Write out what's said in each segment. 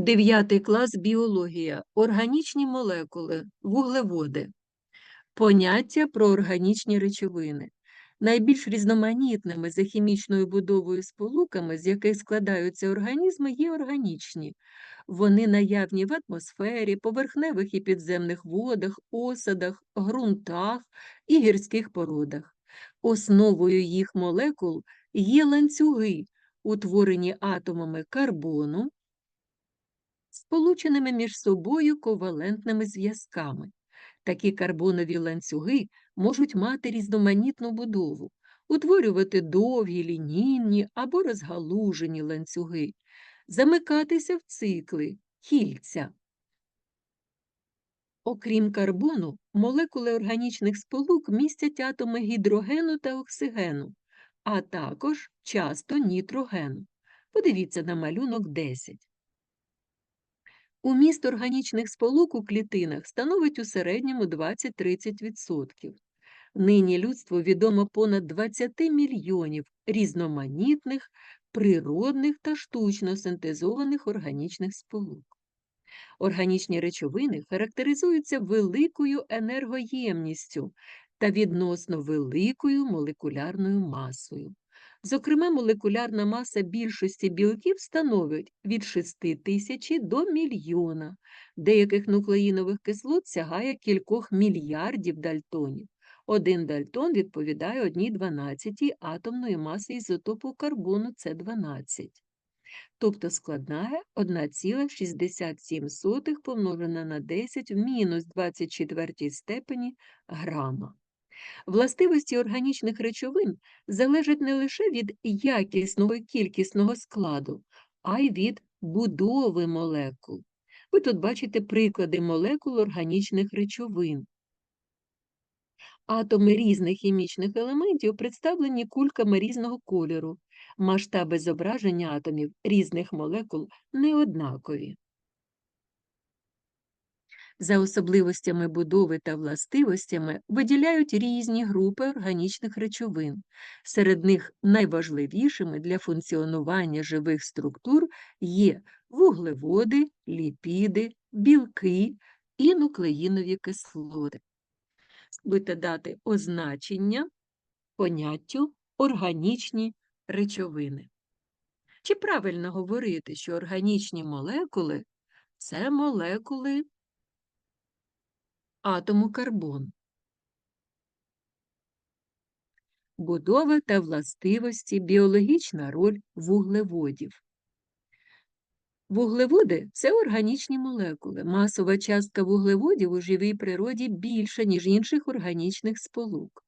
Дев'ятий клас біологія. Органічні молекули, вуглеводи. Поняття про органічні речовини. Найбільш різноманітними за хімічною будовою сполуками, з яких складаються організми, є органічні. Вони наявні в атмосфері, поверхневих і підземних водах, осадах, ґрунтах і гірських породах. Основою їх молекул є ланцюги, утворені атомами карбону, сполученими між собою ковалентними зв'язками. Такі карбонові ланцюги можуть мати різноманітну будову, утворювати довгі, лінійні або розгалужені ланцюги, замикатися в цикли, кільця. Окрім карбону, молекули органічних сполук містять атоми гідрогену та оксигену, а також часто нітрогену. Подивіться на малюнок 10. Уміст органічних сполук у клітинах становить у середньому 20-30%. Нині людству відомо понад 20 мільйонів різноманітних, природних та штучно синтезованих органічних сполук. Органічні речовини характеризуються великою енергоємністю та відносно великою молекулярною масою. Зокрема, молекулярна маса більшості білків становить від 6 тисяч до мільйона, деяких нуклеїнових кислот сягає кількох мільярдів дальтонів. Один дальтон відповідає 1,12 атомної маси ізотопу карбону С12, тобто складає 1,67 помножена на 10 в мінус 24 степені грама. Властивості органічних речовин залежать не лише від якісного і кількісного складу, а й від будови молекул. Ви тут бачите приклади молекул органічних речовин. Атоми різних хімічних елементів представлені кульками різного кольору. Масштаби зображення атомів різних молекул неоднакові. За особливостями будови та властивостями виділяють різні групи органічних речовин. Серед них найважливішими для функціонування живих структур є вуглеводи, ліпіди, білки і нуклеїнові кислоти. Будете дати означення поняттю органічні речовини. Чи правильно говорити, що органічні молекули це молекули атому карбон. Будова та властивості, біологічна роль вуглеводів. Вуглеводи це органічні молекули. Масова частка вуглеводів у живій природі більша, ніж інших органічних сполук.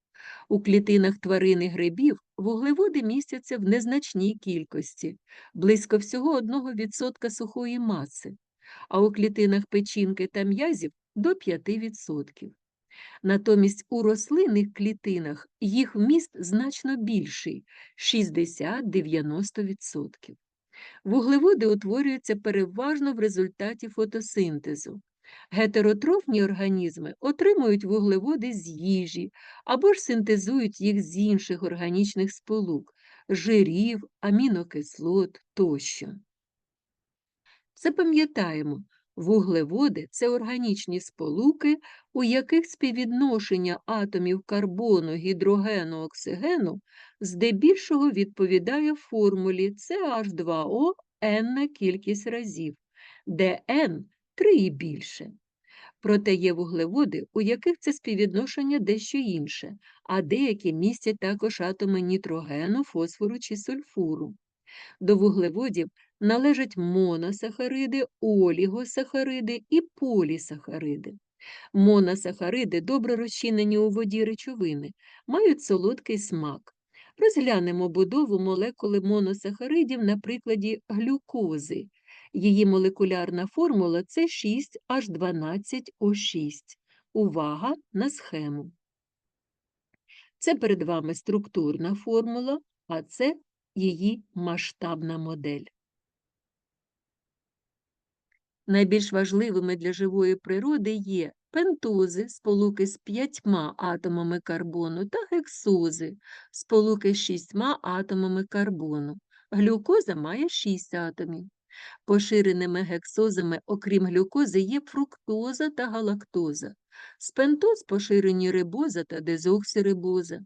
У клітинах тварин і грибів вуглеводи містяться в незначній кількості, близько всього 1% сухої маси, а у клітинах печінки та м'язів до 5%. Натомість у рослинних клітинах їх вміст значно більший 60-90%. Вуглеводи утворюються переважно в результаті фотосинтезу. Гетеротрофні організми отримують вуглеводи з їжі або ж синтезують їх з інших органічних сполук жирів, амінокислот тощо. Запам'ятаємо, Вуглеводи це органічні сполуки, у яких співвідношення атомів карбону, гідрогену, оксигену здебільшого відповідає формулі CH2O n кількість разів, де n – 3 і більше. Проте є вуглеводи, у яких це співвідношення дещо інше, а деякі містять також атоми нітрогену, фосфору чи сульфуру. До вуглеводів належать моносахариди, олігосахариди і полісахариди. Моносахариди, добре розчинені у воді речовини, мають солодкий смак. Розглянемо будову молекули моносахаридів на прикладі глюкози. Її молекулярна формула це 6H12O6. Увага на схему. Це перед вами структурна формула, а це її масштабна модель. Найбільш важливими для живої природи є пентози, сполуки з п'ятьма атомами карбону, та гексози, сполуки з шістьма атомами карбону. Глюкоза має шість атомів. Поширеними гексозами, окрім глюкози, є фруктоза та галактоза. З пентоз поширені рибоза та дезоксирибоза,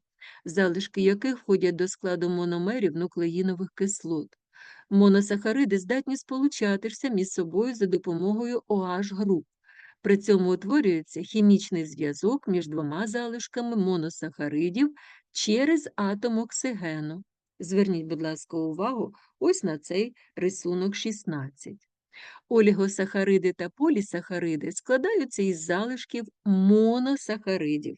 залишки яких входять до складу мономерів нуклеїнових кислот. Моносахариди здатні сполучатися між собою за допомогою OH груп. При цьому утворюється хімічний зв'язок між двома залишками моносахаридів через атом оксигену. Зверніть, будь ласка, увагу ось на цей рисунок 16. Олігосахариди та полісахариди складаються із залишків моносахаридів.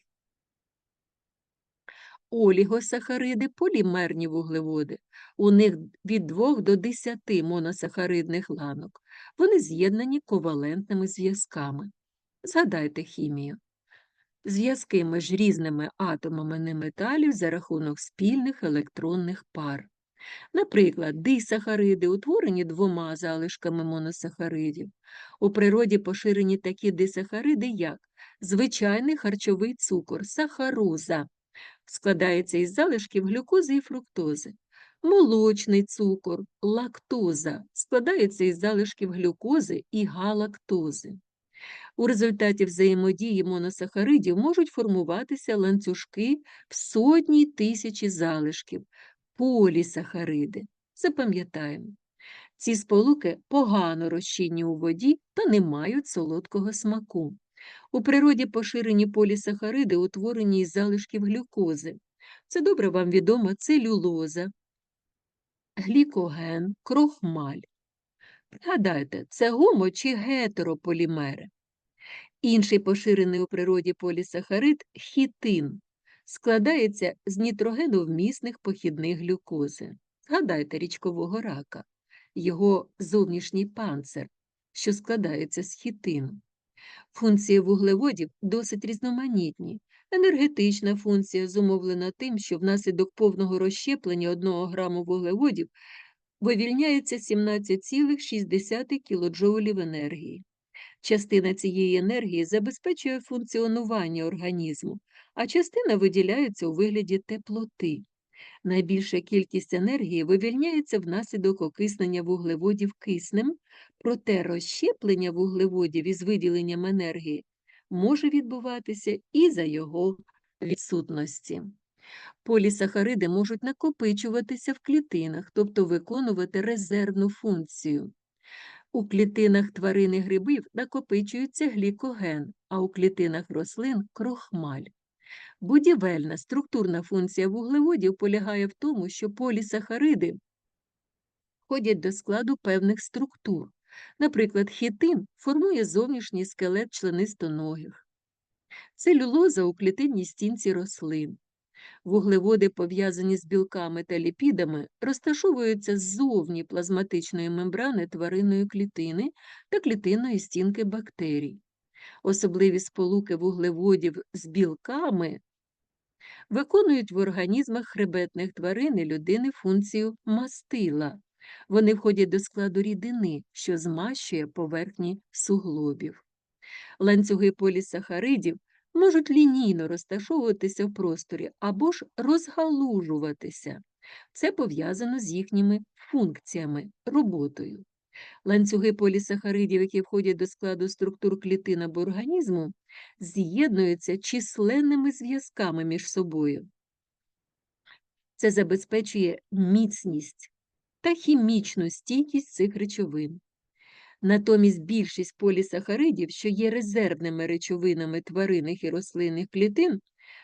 Олігосахариди полімерні вуглеводи. У них від 2 до 10 моносахаридних ланок. Вони з'єднані ковалентними зв'язками. Згадайте хімію. Зв'язки між різними атомами неметалів за рахунок спільних електронних пар. Наприклад, дисахариди утворені двома залишками моносахаридів. У природі поширені такі дисахариди, як звичайний харчовий цукор, сахароза, складається із залишків глюкози і фруктози. Молочний цукор, лактоза складається із залишків глюкози і галактози. У результаті взаємодії моносахаридів можуть формуватися ланцюжки в сотні тисячі залишків, полісахариди. Запам'ятаємо, ці сполуки погано розчинні у воді та не мають солодкого смаку. У природі поширені полісахариди, утворені із залишків глюкози. Це добре вам відомо целюлоза, глікоген, крохмаль. Пригадайте, це гомо чи гетерополімери. Інший поширений у природі полісахарид хітин складається з нітрогеновмісних похідних глюкози. Згадайте річкового рака, його зовнішній панцир, що складається з хітину. Функції вуглеводів досить різноманітні. Енергетична функція зумовлена тим, що внаслідок повного розщеплення 1 граму вуглеводів вивільняється 17,6 кілоджоулів енергії. Частина цієї енергії забезпечує функціонування організму, а частина виділяється у вигляді теплоти. Найбільша кількість енергії вивільняється внаслідок окиснення вуглеводів киснем, проте розщеплення вуглеводів із виділенням енергії може відбуватися і за його відсутності. Полісахариди можуть накопичуватися в клітинах, тобто виконувати резервну функцію. У клітинах тварин і грибів накопичується глікоген, а у клітинах рослин крохмаль. Будівельна структурна функція вуглеводів полягає в тому, що полісахариди входять до складу певних структур. Наприклад, хітин формує зовнішній скелет членистоногих, целюлоза у клітинній стінці рослин. Вуглеводи, пов'язані з білками та ліпідами, розташовуються ззовні плазматичної мембрани тваринної клітини та клітинної стінки бактерій. Особливі сполуки вуглеводів з білками виконують в організмах хребетних тварин і людини функцію мастила. Вони входять до складу рідини, що змащує поверхні суглобів. Ланцюги полісахаридів можуть лінійно розташовуватися в просторі або ж розгалужуватися. Це пов'язано з їхніми функціями, роботою. Ланцюги полісахаридів, які входять до складу структур клітин або організму, з'єднуються численними зв'язками між собою. Це забезпечує міцність та хімічну стійкість цих речовин. Натомість більшість полісахаридів, що є резервними речовинами тваринних і рослинних клітин,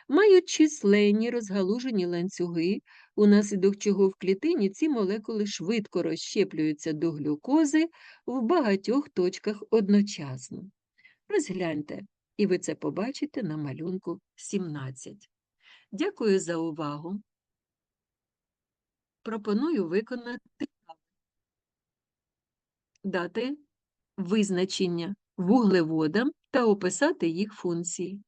мають численні розгалужені ланцюги, унаслідок чого в клітині ці молекули швидко розщеплюються до глюкози в багатьох точках одночасно. Розгляньте, і ви це побачите на малюнку 17. Дякую за увагу. Пропоную виконати дати визначення вуглеводам та описати їх функції.